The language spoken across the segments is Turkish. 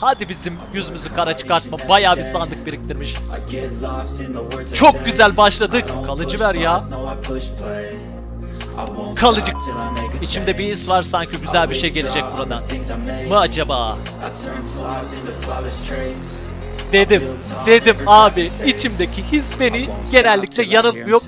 Hadi bizim yüzümüzü kara çıkartma. Bayağı bir sandık biriktirmiş. Çok güzel başladık. Kalıcı ver ya. Kalıcı. İçimde bir his var sanki güzel bir şey gelecek buradan. Mı acaba? Dedim, dedim abi. içimdeki his beni genellikle yanıltmıyor.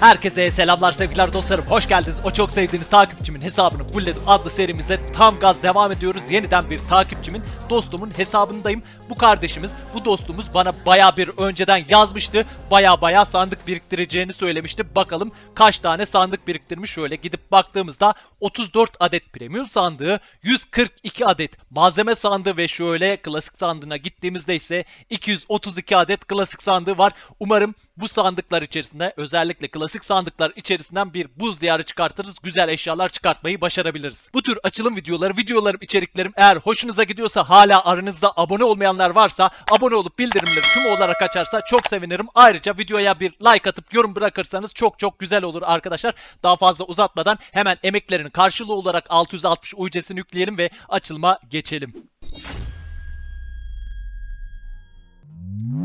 Herkese selamlar sevgiler dostlarım. Hoş geldiniz. O çok sevdiğiniz takipçimin hesabını fullledim adlı serimize tam gaz devam ediyoruz. Yeniden bir takipçimin, dostumun hesabındayım. Bu kardeşimiz, bu dostumuz bana baya bir önceden yazmıştı. Baya baya sandık biriktireceğini söylemişti. Bakalım kaç tane sandık biriktirmiş. Şöyle gidip baktığımızda 34 adet premium sandığı, 142 adet malzeme sandığı ve şöyle klasik sandığına gittiğimizde ise 232 adet klasik sandığı var. Umarım bu sandıklar içerisinde özellikle klasik sandıklar içerisinden bir buz diyarı çıkartırız. Güzel eşyalar çıkartmayı başarabiliriz. Bu tür açılım videoları, videolarım, içeriklerim eğer hoşunuza gidiyorsa hala aranızda abone olmayanlar varsa abone olup bildirimleri tüm olarak açarsa çok sevinirim. Ayrıca videoya bir like atıp yorum bırakırsanız çok çok güzel olur arkadaşlar. Daha fazla uzatmadan hemen emeklerinin karşılığı olarak 660 UC'sini yükleyelim ve açılıma geçelim.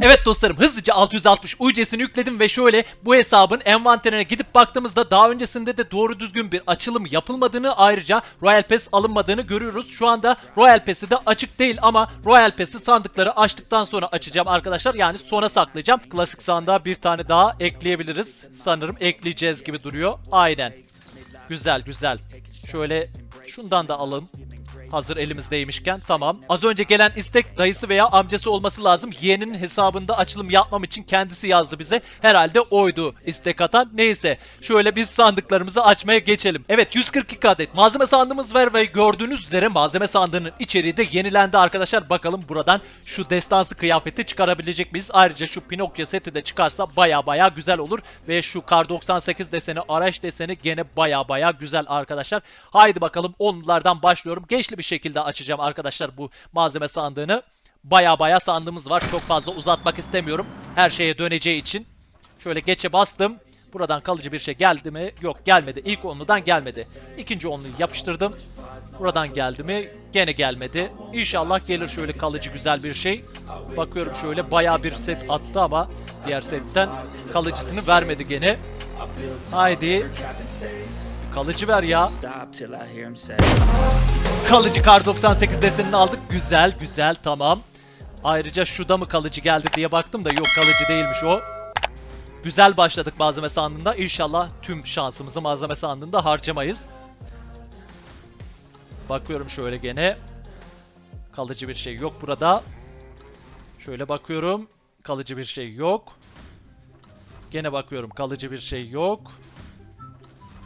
Evet dostlarım hızlıca 660 UC'sini yükledim ve şöyle bu hesabın envanterine gidip baktığımızda daha öncesinde de doğru düzgün bir açılım yapılmadığını ayrıca Royal Pass alınmadığını görüyoruz. Şu anda Royal Pass'i de açık değil ama Royal Pass'i sandıkları açtıktan sonra açacağım arkadaşlar. Yani sona saklayacağım. Klasik sandığa bir tane daha ekleyebiliriz. Sanırım ekleyeceğiz gibi duruyor. Aynen. Güzel güzel. Şöyle şundan da alalım. Hazır elimizdeymişken tamam. Az önce gelen istek dayısı veya amcası olması lazım. Yeğeninin hesabında açılım yapmam için kendisi yazdı bize. Herhalde oydu istek atan. Neyse. Şöyle biz sandıklarımızı açmaya geçelim. Evet 142 adet malzeme sandığımız var ve gördüğünüz üzere malzeme sandığının içeriği de yenilendi arkadaşlar. Bakalım buradan şu destansı kıyafeti çıkarabilecek miyiz? Ayrıca şu Pinokyo seti de çıkarsa baya baya güzel olur. Ve şu Kar 98 deseni, araç deseni gene baya baya güzel arkadaşlar. Haydi bakalım onlardan başlıyorum. Geçli bir şekilde açacağım arkadaşlar bu malzeme sandığını. Baya baya sandığımız var. Çok fazla uzatmak istemiyorum. Her şeye döneceği için. Şöyle geçe bastım. Buradan kalıcı bir şey geldi mi? Yok gelmedi. İlk onludan gelmedi. İkinci onluyu yapıştırdım. Buradan geldi mi? Gene gelmedi. İnşallah gelir şöyle kalıcı güzel bir şey. Bakıyorum şöyle baya bir set attı ama diğer setten kalıcısını vermedi gene. Haydi. Kalıcı ver ya. Kalıcı kar 98 desenini aldık. Güzel güzel tamam. Ayrıca şu da mı kalıcı geldi diye baktım da yok kalıcı değilmiş o. Güzel başladık malzeme sandığında. İnşallah tüm şansımızı malzeme sandığında harcamayız. Bakıyorum şöyle gene. Kalıcı bir şey yok burada. Şöyle bakıyorum. Kalıcı bir şey yok. Gene bakıyorum kalıcı bir şey yok.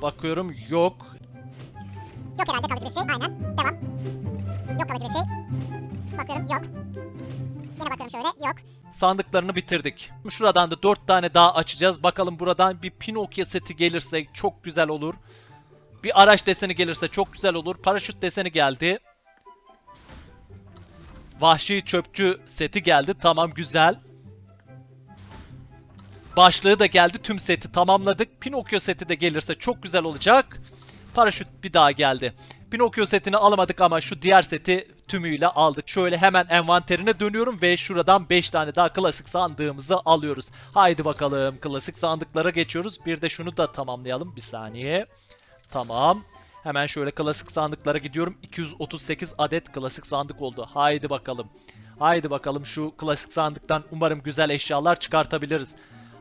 Bakıyorum yok. Yok herhalde kalıcı bir şey. Aynen. Devam. Yok kalıcı bir şey. Bakıyorum yok. Yine bakıyorum şöyle. Yok. sandıklarını bitirdik. Şuradan da 4 tane daha açacağız. Bakalım buradan bir Pinokyo seti gelirse çok güzel olur. Bir araç deseni gelirse çok güzel olur. Paraşüt deseni geldi. Vahşi çöpçü seti geldi. Tamam güzel. Başlığı da geldi. Tüm seti tamamladık. Pinokyo seti de gelirse çok güzel olacak. Paraşüt bir daha geldi. Pinokyo setini alamadık ama şu diğer seti tümüyle aldık. Şöyle hemen envanterine dönüyorum ve şuradan 5 tane daha klasik sandığımızı alıyoruz. Haydi bakalım klasik sandıklara geçiyoruz. Bir de şunu da tamamlayalım. Bir saniye. Tamam. Hemen şöyle klasik sandıklara gidiyorum. 238 adet klasik sandık oldu. Haydi bakalım. Haydi bakalım şu klasik sandıktan umarım güzel eşyalar çıkartabiliriz.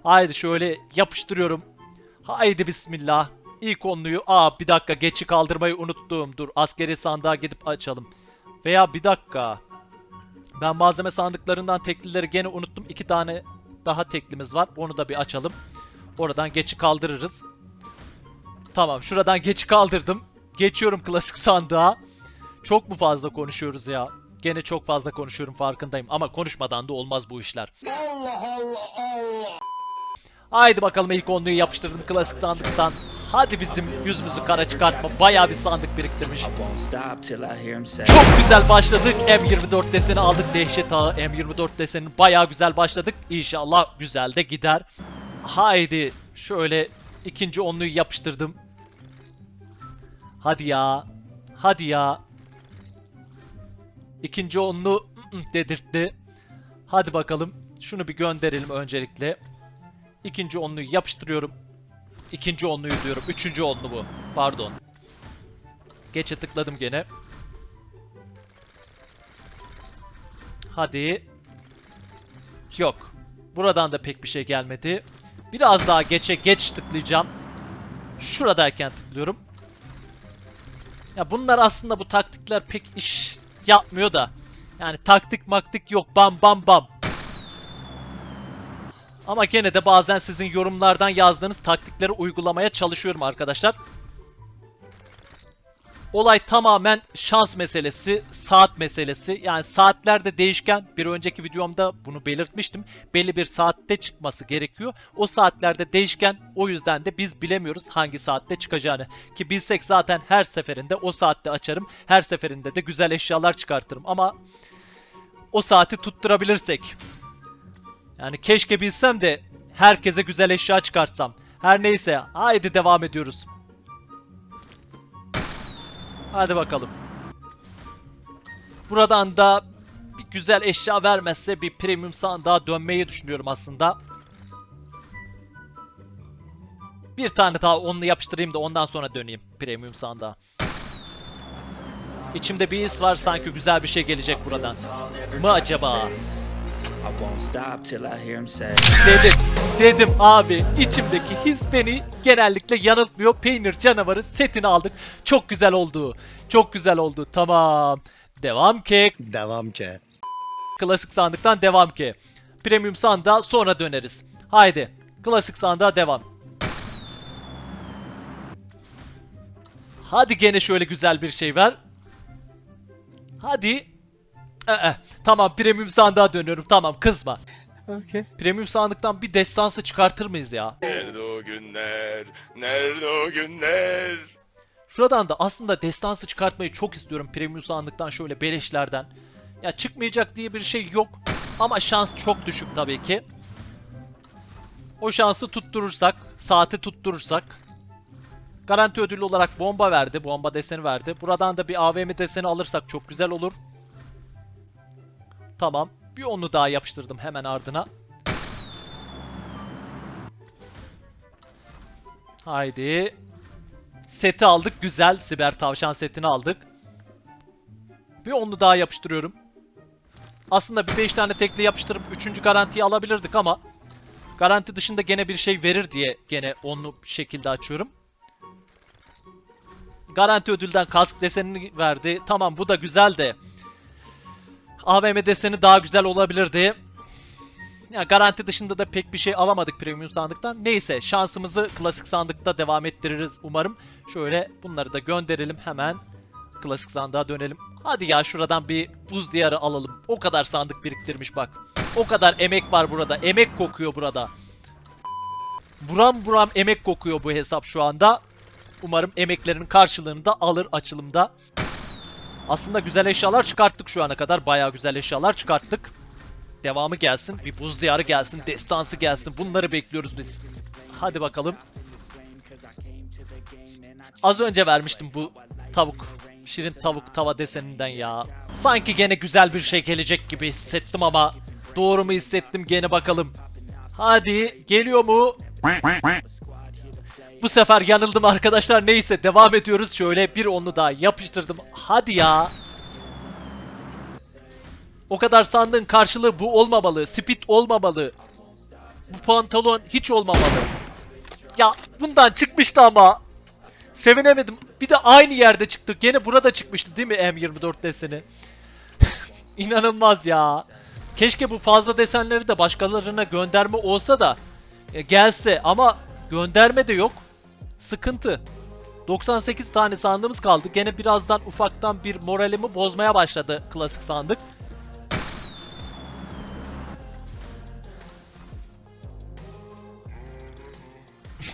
Haydi şöyle yapıştırıyorum. Haydi bismillah. İlk onluyu. Aa bir dakika geçi kaldırmayı unuttum. Dur askeri sandığa gidip açalım. Veya bir dakika. Ben malzeme sandıklarından teklileri gene unuttum. İki tane daha teklimiz var. Onu da bir açalım. Oradan geçi kaldırırız. Tamam şuradan geçi kaldırdım. Geçiyorum klasik sandığa. Çok mu fazla konuşuyoruz ya? Gene çok fazla konuşuyorum farkındayım ama konuşmadan da olmaz bu işler. Haydi bakalım ilk onluyu yapıştırdım klasik sandıktan. Hadi bizim yüzümüzü kara çıkartma. Bayağı bir sandık biriktirmiş. Çok güzel başladık. M24 deseni aldık. Dehşet ağı M24 desenin bayağı güzel başladık. İnşallah güzel de gider. Haydi şöyle ikinci onluyu yapıştırdım. Hadi ya. Hadi ya. İkinci onlu dedirtti. Hadi bakalım. Şunu bir gönderelim öncelikle. İkinci onluyu yapıştırıyorum. İkinci onluyu diyorum. Üçüncü onlu bu. Pardon. Geçe tıkladım gene. Hadi. Yok. Buradan da pek bir şey gelmedi. Biraz daha geçe geç tıklayacağım. Şuradayken tıklıyorum. Ya bunlar aslında bu taktikler pek iş yapmıyor da. Yani taktik maktik yok. Bam bam bam. Ama gene de bazen sizin yorumlardan yazdığınız taktikleri uygulamaya çalışıyorum arkadaşlar. Olay tamamen şans meselesi, saat meselesi. Yani saatlerde değişken. Bir önceki videomda bunu belirtmiştim. Belli bir saatte çıkması gerekiyor. O saatlerde değişken. O yüzden de biz bilemiyoruz hangi saatte çıkacağını. Ki bilsek zaten her seferinde o saatte açarım. Her seferinde de güzel eşyalar çıkartırım. Ama o saati tutturabilirsek. Yani keşke bilsem de herkese güzel eşya çıkartsam. Her neyse haydi devam ediyoruz. Hadi bakalım. Buradan da bir güzel eşya vermezse bir premium sandığa dönmeyi düşünüyorum aslında. Bir tane daha onunla yapıştırayım da ondan sonra döneyim premium sandığa. İçimde bir his var sanki güzel bir şey gelecek buradan. Mı acaba? I won't stop till I hear him say. Dedim, dedim abi içimdeki his beni genellikle yanıltmıyor. Peynir canavarı setini aldık. Çok güzel oldu. Çok güzel oldu. Tamam. Devam ki. Devam ki. Klasik sandıktan devam ki. Premium sandığa sonra döneriz. Haydi. Klasik sandığa devam. Hadi gene şöyle güzel bir şey ver. Hadi. Ee, tamam premium sandığa dönüyorum. Tamam kızma. Okay. Premium sandıktan bir destansı çıkartır mıyız ya? Nerede o günler? Nerede o günler? Şuradan da aslında destansı çıkartmayı çok istiyorum premium sandıktan şöyle beleşlerden. Ya çıkmayacak diye bir şey yok. Ama şans çok düşük tabii ki. O şansı tutturursak, saati tutturursak. Garanti ödülü olarak bomba verdi, bomba deseni verdi. Buradan da bir AVM deseni alırsak çok güzel olur. Tamam. Bir onu daha yapıştırdım hemen ardına. Haydi. Seti aldık. Güzel. Siber tavşan setini aldık. Bir onu daha yapıştırıyorum. Aslında bir 5 tane tekli yapıştırıp 3. garantiyi alabilirdik ama garanti dışında gene bir şey verir diye gene onu şekilde açıyorum. Garanti ödülden kask desenini verdi. Tamam bu da güzel de AVM deseni daha güzel olabilirdi. Ya garanti dışında da pek bir şey alamadık premium sandıktan. Neyse şansımızı klasik sandıkta devam ettiririz umarım. Şöyle bunları da gönderelim hemen. Klasik sandığa dönelim. Hadi ya şuradan bir buz diyarı alalım. O kadar sandık biriktirmiş bak. O kadar emek var burada. Emek kokuyor burada. Buram buram emek kokuyor bu hesap şu anda. Umarım emeklerinin karşılığını da alır açılımda. Aslında güzel eşyalar çıkarttık şu ana kadar. Bayağı güzel eşyalar çıkarttık. Devamı gelsin. Bir buz diyarı gelsin. Destansı gelsin. Bunları bekliyoruz biz. Hadi bakalım. Az önce vermiştim bu tavuk. Şirin tavuk tava deseninden ya. Sanki gene güzel bir şey gelecek gibi hissettim ama doğru mu hissettim gene bakalım. Hadi geliyor mu? Bu sefer yanıldım arkadaşlar. Neyse devam ediyoruz. Şöyle bir onu daha yapıştırdım. Hadi ya. O kadar sandığın karşılığı bu olmamalı. Speed olmamalı. Bu pantolon hiç olmamalı. Ya bundan çıkmıştı ama. Sevinemedim. Bir de aynı yerde çıktı. Gene burada çıkmıştı değil mi M24 deseni? İnanılmaz ya. Keşke bu fazla desenleri de başkalarına gönderme olsa da e, gelse ama gönderme de yok. Sıkıntı. 98 tane sandığımız kaldı. Gene birazdan ufaktan bir moralimi bozmaya başladı klasik sandık.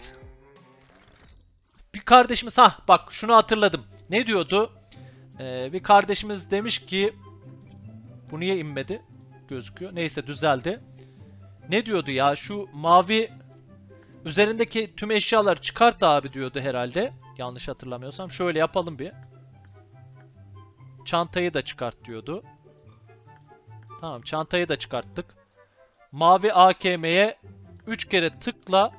bir kardeşimiz ha bak şunu hatırladım. Ne diyordu? Ee, bir kardeşimiz demiş ki bu niye inmedi? Gözüküyor. Neyse düzeldi. Ne diyordu ya? Şu mavi üzerindeki tüm eşyaları çıkart abi diyordu herhalde. Yanlış hatırlamıyorsam. Şöyle yapalım bir. çantayı da çıkart diyordu. Tamam çantayı da çıkarttık. Mavi AKM'ye 3 kere tıkla.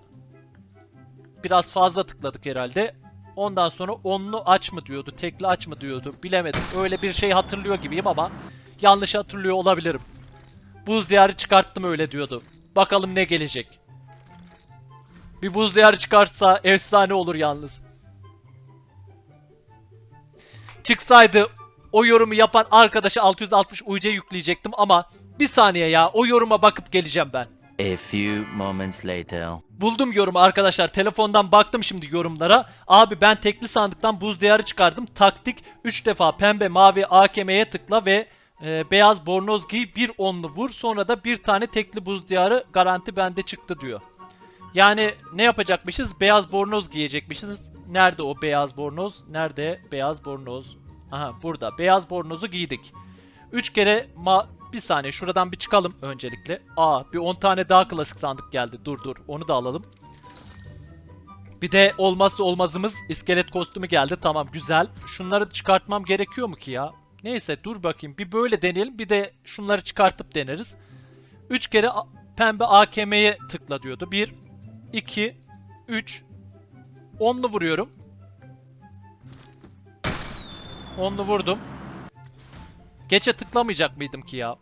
Biraz fazla tıkladık herhalde. Ondan sonra onlu aç mı diyordu, tekli aç mı diyordu bilemedim. Öyle bir şey hatırlıyor gibiyim ama yanlış hatırlıyor olabilirim. Buz diyarı çıkarttım öyle diyordu. Bakalım ne gelecek. Bir buz diyarı çıkarsa efsane olur yalnız. Çıksaydı o yorumu yapan arkadaşa 660 UC yükleyecektim ama bir saniye ya o yoruma bakıp geleceğim ben. A few moments later. Buldum yorumu arkadaşlar. Telefondan baktım şimdi yorumlara. Abi ben tekli sandıktan buz diyarı çıkardım. Taktik 3 defa pembe mavi AKM'ye tıkla ve e, beyaz bornoz giy bir onlu vur. Sonra da bir tane tekli buz diyarı garanti bende çıktı diyor. Yani ne yapacakmışız? Beyaz bornoz giyecekmişiz. Nerede o beyaz bornoz? Nerede beyaz bornoz? Aha burada. Beyaz bornozu giydik. 3 kere ma bir saniye şuradan bir çıkalım öncelikle. Aa bir 10 tane daha klasik sandık geldi. Dur dur onu da alalım. Bir de olmazsa olmazımız iskelet kostümü geldi. Tamam güzel. Şunları çıkartmam gerekiyor mu ki ya? Neyse dur bakayım. Bir böyle deneyelim. Bir de şunları çıkartıp deneriz. 3 kere pembe AKM'ye tıkla diyordu. 1, 2, 3. Onlu vuruyorum. Onlu vurdum. Geçe tıklamayacak mıydım ki ya?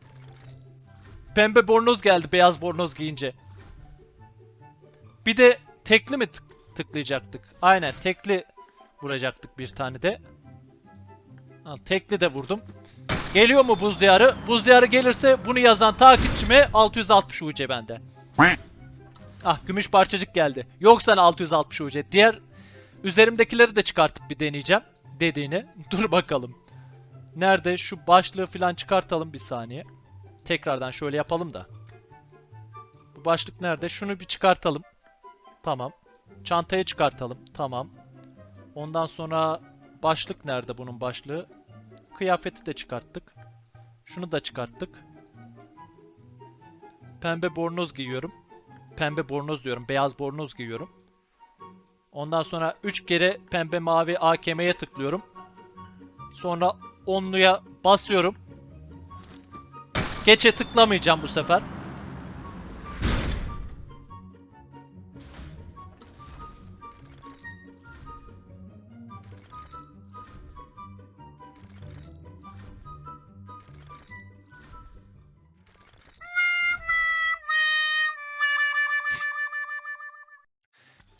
Pembe bornoz geldi beyaz bornoz giyince. Bir de tekli mi tık- tıklayacaktık? Aynen tekli vuracaktık bir tane de. Al, tekli de vurdum. Geliyor mu buz diyarı? Buz diyarı gelirse bunu yazan takipçime 660 UC bende. Ah gümüş parçacık geldi. Yok sana 660 UC. Diğer üzerimdekileri de çıkartıp bir deneyeceğim dediğini. Dur bakalım. Nerede? Şu başlığı falan çıkartalım bir saniye. Tekrardan şöyle yapalım da. Bu başlık nerede? Şunu bir çıkartalım. Tamam. Çantayı çıkartalım. Tamam. Ondan sonra başlık nerede bunun başlığı? Kıyafeti de çıkarttık. Şunu da çıkarttık. Pembe bornoz giyiyorum. Pembe bornoz diyorum. Beyaz bornoz giyiyorum. Ondan sonra 3 kere pembe mavi AKM'ye tıklıyorum. Sonra onluya basıyorum. Geçe tıklamayacağım bu sefer.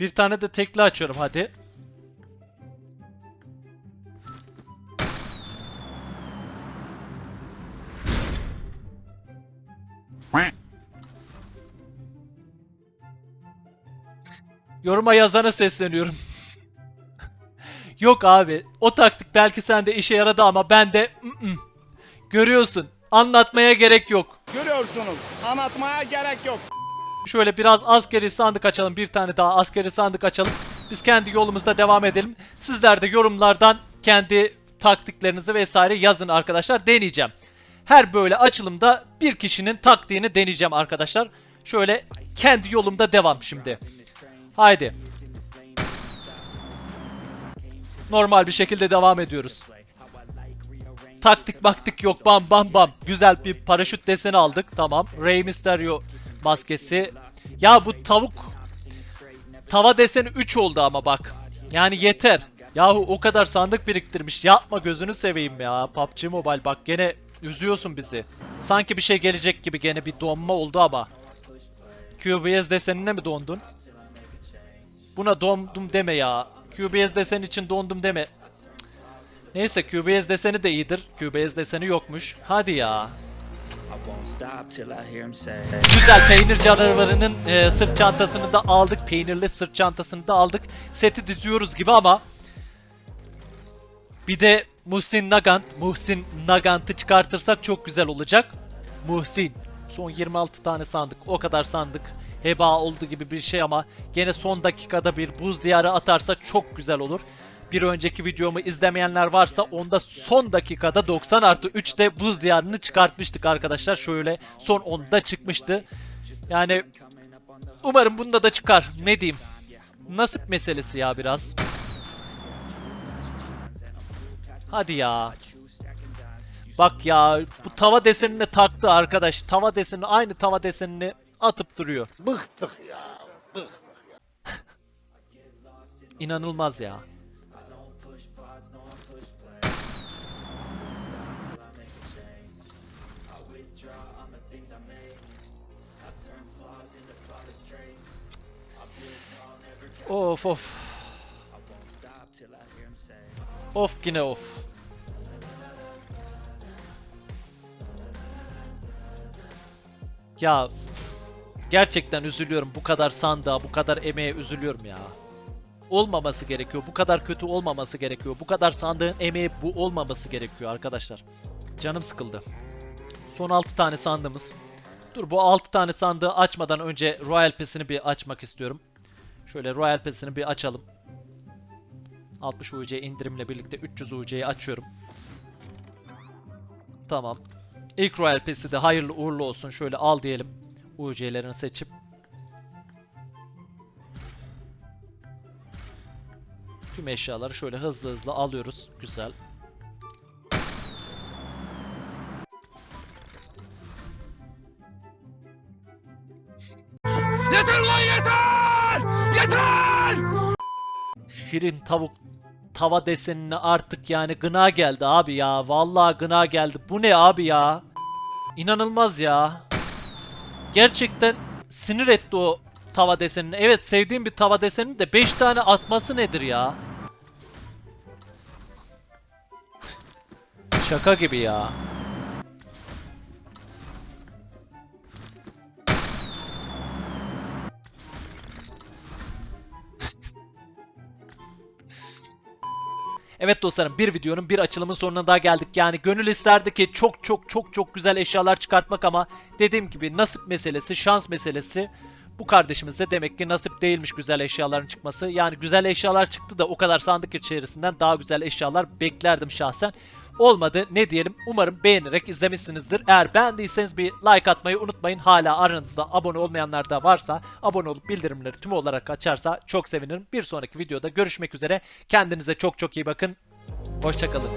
Bir tane de tekli açıyorum hadi. Yoruma yazana sesleniyorum. Yok abi. O taktik belki sende işe yaradı ama ben de görüyorsun. Anlatmaya gerek yok. Görüyorsunuz. Anlatmaya gerek yok. Şöyle biraz askeri sandık açalım. Bir tane daha askeri sandık açalım. Biz kendi yolumuzda devam edelim. Sizler de yorumlardan kendi taktiklerinizi vesaire yazın arkadaşlar. Deneyeceğim. Her böyle açılımda bir kişinin taktiğini deneyeceğim arkadaşlar. Şöyle kendi yolumda devam şimdi. Haydi. Normal bir şekilde devam ediyoruz. Taktik baktık yok bam bam bam. Güzel bir paraşüt deseni aldık. Tamam. Rey Mysterio maskesi. Ya bu tavuk tava deseni 3 oldu ama bak. Yani yeter. Yahu o kadar sandık biriktirmiş. Yapma gözünü seveyim ya. PUBG Mobile bak gene üzüyorsun bizi. Sanki bir şey gelecek gibi gene bir donma oldu ama. QBS desenine mi dondun? Buna dondum deme ya. QBS desen için dondum deme. Neyse QBS deseni de iyidir. QBS deseni yokmuş. Hadi ya. Güzel peynir canavarının e, sırt çantasını da aldık. Peynirli sırt çantasını da aldık. Seti düzüyoruz gibi ama bir de Muhsin Nagant, Muhsin Nagant'ı çıkartırsak çok güzel olacak. Muhsin. Son 26 tane sandık. O kadar sandık. Heba oldu gibi bir şey ama gene son dakikada bir buz diyarı atarsa çok güzel olur. Bir önceki videomu izlemeyenler varsa onda son dakikada 90 artı 3'te buz diyarını çıkartmıştık arkadaşlar. Şöyle son 10'da çıkmıştı. Yani umarım bunda da çıkar. Ne diyeyim. Nasip meselesi ya biraz. Hadi ya. Bak ya bu tava desenine taktı arkadaş. Tava desenini aynı tava desenini atıp duruyor. Bıktık ya. Bıktık. İnanılmaz ya. Of of. Of yine of. Ya gerçekten üzülüyorum bu kadar sandığa, bu kadar emeğe üzülüyorum ya olmaması gerekiyor. Bu kadar kötü olmaması gerekiyor. Bu kadar sandığın emeği bu olmaması gerekiyor arkadaşlar. Canım sıkıldı. Son 6 tane sandığımız. Dur bu 6 tane sandığı açmadan önce Royal Pass'ini bir açmak istiyorum. Şöyle Royal Pass'ini bir açalım. 60 UC indirimle birlikte 300 UC'yi açıyorum. Tamam. İlk Royal Pass'i de hayırlı uğurlu olsun. Şöyle al diyelim. UC'lerini seçip. Tüm eşyaları şöyle hızlı hızlı alıyoruz. Güzel. Şirin tavuk tava desenine artık yani gına geldi abi ya. Vallahi gına geldi. Bu ne abi ya? İnanılmaz ya. Gerçekten sinir etti o tava desenini. Evet sevdiğim bir tava deseni de 5 tane atması nedir ya? Şaka gibi ya. Evet dostlarım bir videonun bir açılımın sonuna daha geldik. Yani gönül isterdi ki çok çok çok çok güzel eşyalar çıkartmak ama dediğim gibi nasip meselesi, şans meselesi. Bu kardeşimize demek ki nasip değilmiş güzel eşyaların çıkması. Yani güzel eşyalar çıktı da o kadar sandık içerisinden daha güzel eşyalar beklerdim şahsen. Olmadı ne diyelim umarım beğenerek izlemişsinizdir. Eğer beğendiyseniz bir like atmayı unutmayın. Hala aranızda abone olmayanlar da varsa abone olup bildirimleri tüm olarak açarsa çok sevinirim. Bir sonraki videoda görüşmek üzere. Kendinize çok çok iyi bakın. Hoşçakalın.